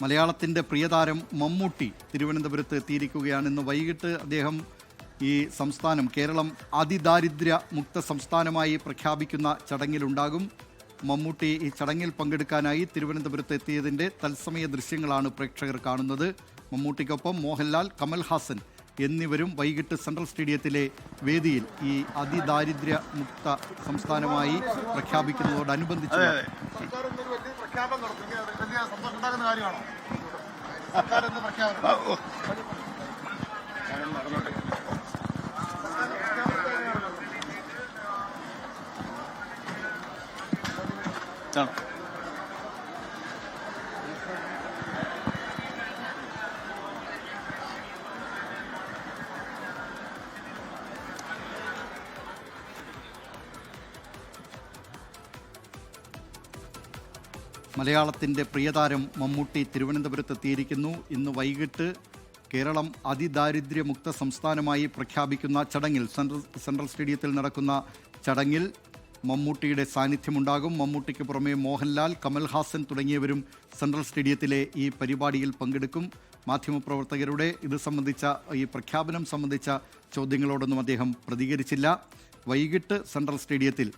മലയാളത്തിന്റെ പ്രിയതാരം മമ്മൂട്ടി തിരുവനന്തപുരത്ത് എത്തിയിരിക്കുകയാണ് ഇന്ന് വൈകിട്ട് അദ്ദേഹം ഈ സംസ്ഥാനം കേരളം അതിദാരിദ്ര്യ മുക്ത സംസ്ഥാനമായി പ്രഖ്യാപിക്കുന്ന ചടങ്ങിലുണ്ടാകും. മമ്മൂട്ടി ഈ ചടങ്ങിൽ പങ്കെടുക്കാനായി തിരുവനന്തപുരത്ത് എത്തിയതിന്റെ തത്സമയ ദൃശ്യങ്ങളാണ് പ്രേക്ഷകർ കാണുന്നത്. മമ്മൂട്ടിക്കൊപ്പം മോഹൻലാൽ കമൽഹാസൻ എന്നിവരും വൈകിട്ട് സെൻട്രൽ സ്റ്റേഡിയത്തിലെ വേദിയിൽ ഈ അതിദാരിദ്ര്യ മുക്ത സംസ്ഥാനമായി പ്രഖ്യാപിക്കുന്നതോടനുബന്ധിച്ച് പ്രഖ്യാപനം നടത്തി. വലിയ സന്തോഷം ഉണ്ടാകുന്ന കാര്യമാണോ? സർക്കാർ ഇന്ന് പ്രഖ്യാപനം. മലയാളത്തിന്റെ പ്രിയതാരം മമ്മൂട്ടി തിരുവനന്തപുരത്ത് എത്തിയിരിക്കുന്നു. ഇന്ന് വൈകിട്ട് കേരളം അതിദാരിദ്ര്യമുക്ത സംസ്ഥാനമായി പ്രഖ്യാപിക്കുന്ന ചടങ്ങിൽ സെൻട്രൽ സെൻട്രൽ സ്റ്റേഡിയത്തിൽ നടക്കുന്ന ചടങ്ങിൽ മമ്മൂട്ടിയുടെ സാന്നിധ്യമുണ്ടാകും. മമ്മൂട്ടിക്ക് പുറമെ മോഹൻലാൽ കമൽഹാസൻ തുടങ്ങിയവരും സെൻട്രൽ സ്റ്റേഡിയത്തിലെ ഈ പരിപാടിയിൽ പങ്കെടുക്കും. മാധ്യമപ്രവർത്തകരുടെ ഇത് സംബന്ധിച്ച ഈ പ്രഖ്യാപനം സംബന്ധിച്ച ചോദ്യങ്ങളോടൊന്നും അദ്ദേഹം പ്രതികരിച്ചില്ല. വൈകിട്ട് സെൻട്രൽ സ്റ്റേഡിയത്തിൽ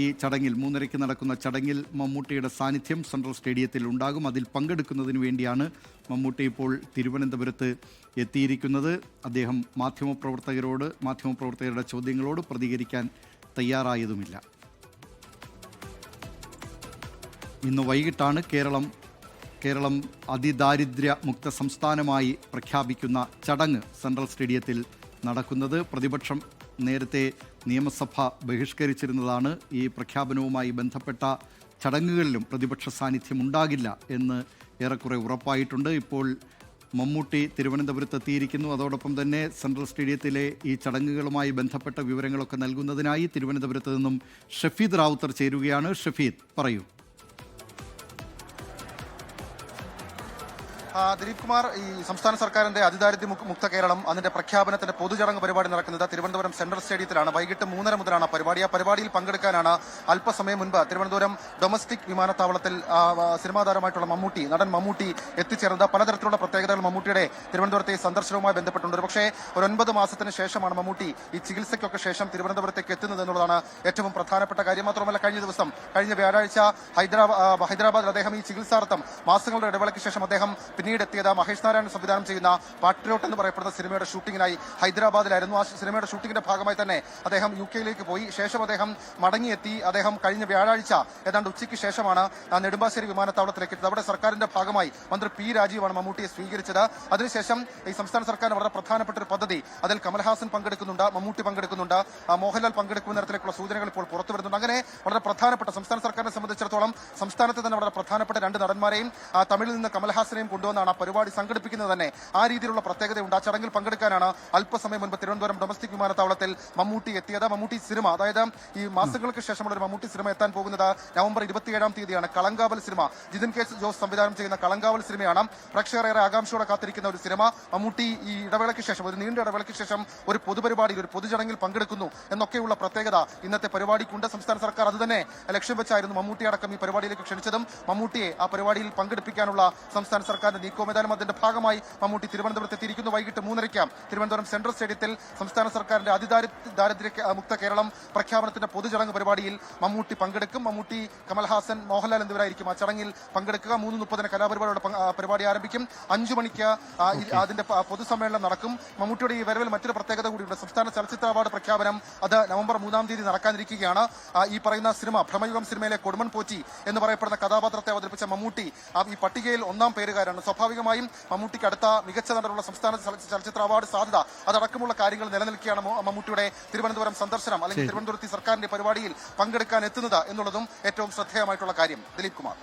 ഈ ചടങ്ങിൽ മൂന്നരയ്ക്ക് നടക്കുന്ന ചടങ്ങിൽ മമ്മൂട്ടിയുടെ സാന്നിധ്യം സെൻട്രൽ സ്റ്റേഡിയത്തിൽ ഉണ്ടാകും. അതിൽ പങ്കെടുക്കുന്നതിന് വേണ്ടിയാണ് മമ്മൂട്ടി ഇപ്പോൾ തിരുവനന്തപുരത്ത് എത്തിയിരിക്കുന്നത്. അദ്ദേഹം മാധ്യമപ്രവർത്തകരോട് മാധ്യമപ്രവർത്തകരുടെ ചോദ്യങ്ങളോട് പ്രതികരിക്കാൻ തയ്യാറായതുമില്ല. ഇന്ന് വൈകിട്ടാണ് കേരളം കേരളം അതിദാരിദ്ര്യ മുക്ത സംസ്ഥാനമായി പ്രഖ്യാപിക്കുന്ന ചടങ്ങ് സെൻട്രൽ സ്റ്റേഡിയത്തിൽ നടക്കുന്നത്. പ്രതിപക്ഷം നേരത്തെ നിയമസഭ ബഹിഷ്കരിച്ചിരുന്നതാണ് ഈ പ്രഖ്യാപനവുമായി ബന്ധപ്പെട്ട ചടങ്ങുകളിലും പ്രതിപക്ഷ സാന്നിധ്യം ഉണ്ടാകില്ല എന്ന് ഏറെക്കുറെ ഉറപ്പായിട്ടുണ്ട്. ഇപ്പോൾ മമ്മൂട്ടി തിരുവനന്തപുരത്ത് എത്തിയിരിക്കുന്നു. അതോടൊപ്പം തന്നെ സെൻട്രൽ സ്റ്റേഡിയത്തിലെ ഈ ചടങ്ങുകളുമായി ബന്ധപ്പെട്ട വിവരങ്ങളൊക്കെ നൽകുന്നതിനായി തിരുവനന്തപുരത്ത് നിന്നും ഷഫീദ് റാവുത്തർ ചേരുകയാണ്. ഷഫീദ് പറയൂ. ദിലീപ് കുമാർ ഈ സംസ്ഥാന സർക്കാരിന്റെ അതിദാരിദ്ര്യ മുക്ത- കേരളം അതിന്റെ പ്രഖ്യാപനത്തിന്റെ പൊതുചടങ്ങ് പരിപാടി നടക്കുന്നത് തിരുവനന്തപുരം സെൻട്രൽ സ്റ്റേഡിയത്തിലാണ്. വൈകിട്ട് മൂന്നര മുതലാണ് പരിപാടി. ആ പരിപാടിയിൽ പങ്കെടുക്കാനാണ് അല്പസമയം മുൻപ് തിരുവനന്തപുരം ഡൊമസ്റ്റിക് വിമാനത്താവളത്തിൽ സിനിമാതാരമായിട്ടുള്ള മമ്മൂട്ടി നടൻ മമ്മൂട്ടി എത്തിച്ചേർന്നത്. പലതരത്തിലുള്ള പ്രത്യേകതകൾ മമ്മൂട്ടിയുടെ തിരുവനന്തപുരത്തെ സന്ദർശനവുമായി ബന്ധപ്പെട്ടുണ്ട്. പക്ഷേ ഒരു ഒൻപത് മാസത്തിന് ശേഷമാണ് മമ്മൂട്ടി ഈ ചികിത്സയ്ക്കൊക്കെ ശേഷം തിരുവനന്തപുരത്തേക്ക് എത്തുന്നത് എന്നുള്ളതാണ് ഏറ്റവും പ്രധാനപ്പെട്ട കാര്യം. മാത്രമല്ല കഴിഞ്ഞ ദിവസം കഴിഞ്ഞ വ്യാഴാഴ്ച ഹൈദരാബാദ് ഹൈദരാബാദിൽ അദ്ദേഹം ഈ ചികിത്സാർത്ഥം മാസങ്ങളുടെ ഇടവേളയ്ക്ക് ശേഷം അദ്ദേഹം പിന്നീട് എത്തിയത് മഹേഷ് നാരായണൻ സംവിധാനം ചെയ്യുന്ന പാട്രിയോട്ട് എന്ന് പറയപ്പെടുന്ന സിനിമയുടെ ഷൂട്ടിങ്ങിനായി ഹൈദരാബാദിലായിരുന്നു ആ സിനിമയുടെ ഷൂട്ടിങ്ങിന്റെ ഭാഗമായി തന്നെ അദ്ദേഹം യു കെയിലേക്ക് പോയി. ശേഷം അദ്ദേഹം മടങ്ങിയെത്തി. അദ്ദേഹം കഴിഞ്ഞ വ്യാഴാഴ്ച ഏതാണ്ട് ഉച്ചയ്ക്ക് ശേഷമാണ് നെടുമ്പാശ്ശേരി വിമാനത്താവളത്തിലേക്ക് എത്തിയത്. അവിടെ സർക്കാരിന്റെ ഭാഗമായി മന്ത്രി പി രാജീവാണ് മമ്മൂട്ടിയെ സ്വീകരിച്ചത്. അതിനുശേഷം ഈ സംസ്ഥാന സർക്കാരിന് വളരെ പ്രധാനപ്പെട്ട ഒരു പദ്ധതി അതിൽ കമൽഹാസൻ പങ്കെടുക്കുന്നുണ്ട് മമ്മൂട്ടി പങ്കെടുക്കുന്നുണ്ട് മോഹൻലാൽ പങ്കെടുക്കുന്ന തരത്തിലേക്കുള്ള സൂചനകൾ ഇപ്പോൾ പുറത്തു വരുന്നുണ്ട്. അങ്ങനെ വളരെ പ്രധാനപ്പെട്ട സംസ്ഥാന സർക്കാരിനെ സംബന്ധിച്ചിടത്തോളം സംസ്ഥാനത്തെ തന്നെ വളരെ പ്രധാനപ്പെട്ട രണ്ട് നടന്മാരെയും തമിഴിൽ നിന്ന് കമൽഹാസനെയും കൊണ്ടുവന്നാണ് ആ പരിപാടി സംഘടിപ്പിക്കുന്നത് തന്നെ. ആ രീതിയിലുള്ള പ്രത്യേകതയുണ്ട്. ആ ചടങ്ങിൽ പങ്കെടുക്കാനാണ് അല്പസമയം മുൻപ് തിരുവനന്തപുരം ഡൊമസ്റ്റിക് വിമാനത്താവളത്തിൽ മമ്മൂട്ടി എത്തിയത്. മമ്മൂട്ടി സിനിമ അതായത് ഈ മാസങ്ങൾക്ക് ശേഷമുള്ള ഒരു മമ്മൂട്ടി സിനിമ എത്താൻ പോകുന്നത് നവംബർ ഇരുപത്തിയേഴാം തീയതിയാണ്. കളങ്കാവൽ സിനിമ. ജിതിൻ കെ ജോസ് സംവിധാനം ചെയ്യുന്ന കളങ്കാവൽ സിനിമയാണ്. പ്രേക്ഷകർ ഏറെ ആകാംക്ഷയോടെ കാത്തിരിക്കുന്ന ഒരു സിനിമ. മമ്മൂട്ടി ഈ ഇടവേളയ്ക്ക് ശേഷം ഒരു നീണ്ട ഇടവേളയ്ക്ക് ശേഷം ഒരു പൊതുപരിപാടിയിൽ ഒരു പൊതുചടങ്ങിൽ പങ്കെടുക്കുന്നു എന്നൊക്കെയുള്ള പ്രത്യേകത ഇന്നത്തെ പരിപാടിക്കുണ്ട് സംസ്ഥാന സർക്കാർ അത് തന്നെ ലക്ഷ്യം വെച്ചായിരുന്നു മമ്മൂട്ടി അടക്കം ഈ പരിപാടിയിലേക്ക് ക്ഷണിച്ചതും. മമ്മൂട്ടിയെ ആ പരിപാടിയിൽ പങ്കെടുപ്പിക്കാനുള്ള സംസ്ഥാന സർക്കാരിന്റെ നീക്കവും ഏതായാലും അതിന്റെ ഭാഗമായി മമ്മൂട്ടി തിരുവനന്തപുരത്ത് എത്തിയിരിക്കുന്നു. വൈകിട്ട് മൂന്നരയ്ക്ക്. തിരുവനന്തപുരം സെൻട്രൽ സ്റ്റേഡിയത്തിൽ സംസ്ഥാന സർക്കാരിന്റെ അതിദാരിദ്ര്യ ദാരിദ്ര്യ മുക്ത കേരളം പ്രഖ്യാപനത്തിന്റെ പൊതുചടങ്ങ് പരിപാടിയിൽ മമ്മൂട്ടി പങ്കെടുക്കും. മമ്മൂട്ടി കമൽഹാസൻ മോഹൻലാൽ എന്നിവരായിരിക്കും ആ ചടങ്ങിൽ പങ്കെടുക്കുക. മൂന്ന് മുപ്പതിന് കലാപരിപാടിയുടെ പരിപാടി ആരംഭിക്കും. അഞ്ചു മണിക്ക് അതിന്റെ പൊതുസമ്മേളനം നടക്കും. മമ്മൂട്ടിയുടെ ഈ വരവിൽ മറ്റൊരു പ്രത്യേകത കൂടിയുണ്ട്. സംസ്ഥാന ചലച്ചിത്ര അവാർഡ് പ്രഖ്യാപനം അത് നവംബർ മൂന്നാം തീയതി നടക്കാനിരിക്കുകയാണ്. ഈ പറയുന്ന സിനിമ ഭ്രമയുഗം സിനിമയിലെ കൊടുമൺ പോറ്റി എന്ന് പറയപ്പെടുന്ന കഥാപാത്രത്തെ അവതരിപ്പിച്ച മമ്മൂട്ടി ഈ പട്ടികയിൽ ഒന്നാം പേരുകാരാണ്. സ്വാഭാവികമായും മമ്മൂട്ടിക്ക് അടുത്ത മികച്ച നടനുള്ള സംസ്ഥാന ചല- ചലച്ചിത്ര അവാർഡ് സാധ്യത അതടക്കമുള്ള കാര്യങ്ങൾ നിലനിൽക്കുകയാണ് മമ്മൂട്ടിയുടെ തിരുവനന്തപുരം സന്ദർശനം അല്ലെങ്കിൽ തിരുവനന്തപുരത്ത് സർക്കാരിന്റെ പരിപാടിയിൽ പങ്കെടുക്കാൻ എത്തുന്നത് എന്നുള്ളതും ഏറ്റവും ശ്രദ്ധേയമായിട്ടുള്ള കാര്യം. ദിലീപ് കുമാർ.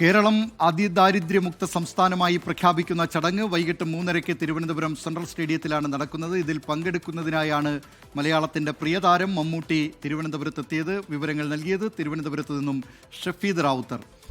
കേരളം അതിദാരിദ്ര്യമുക്ത സംസ്ഥാനമായി പ്രഖ്യാപിക്കുന്ന ചടങ്ങ് വൈകിട്ട് മൂന്നരയ്ക്ക് തിരുവനന്തപുരം സെൻട്രൽ സ്റ്റേഡിയത്തിലാണ് നടക്കുന്നത്. ഇതിൽ പങ്കെടുക്കുന്നതിനായാണ് മലയാളത്തിന്റെ പ്രിയതാരം മമ്മൂട്ടി തിരുവനന്തപുരത്തെത്തിയത്. വിവരങ്ങൾ നൽകിയത് തിരുവനന്തപുരത്ത് നിന്നും ഷഫീദ് റാവുത്തർ.